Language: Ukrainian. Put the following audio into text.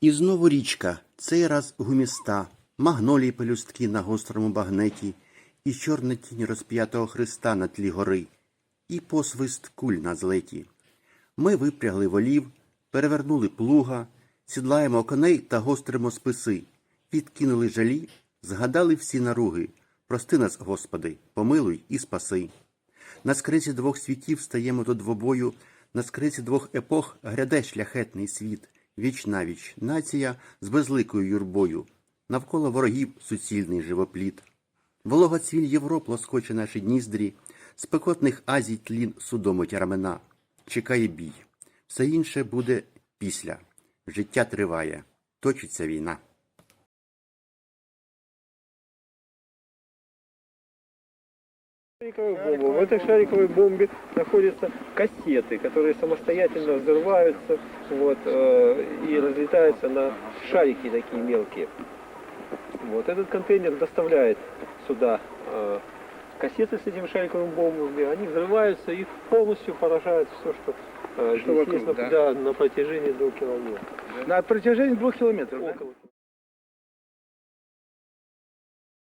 І знову річка, цей раз гуміста, магнолії пелюстки на гострому багнеті, і чорна тінь розп'ятого Христа на тлі гори, і посвист куль на злеті. Ми випрягли волів, перевернули плуга, сідлаємо коней та гостримо списи, відкинули жалі, згадали всі наруги. Прости нас, Господи, помилуй і спаси. На скриці двох світів стаємо до двобою, на скриці двох епох гряде шляхетний світ, віч нація з безликою юрбою, навколо ворогів суцільний живопліт. Вологоцвіль Європ лоскоче наші ніздрі, спекотних Азій тлін судомить рамена. Чекає бій. Все інше буде після. Життя триває, точиться війна. Шариковую бомбу. В этой шариковой бомбе находятся кассеты, которые самостоятельно взрываются вот, э, и разлетаются на шарики такие мелкие. Вот этот контейнер доставляет сюда э, кассеты с этими шариковыми бомбами. Они взрываются и полностью поражают все, что, э, Что здесь вокруг, есть на, да? да, на протяжении двух километров. На протяжении двух километров. да? Около.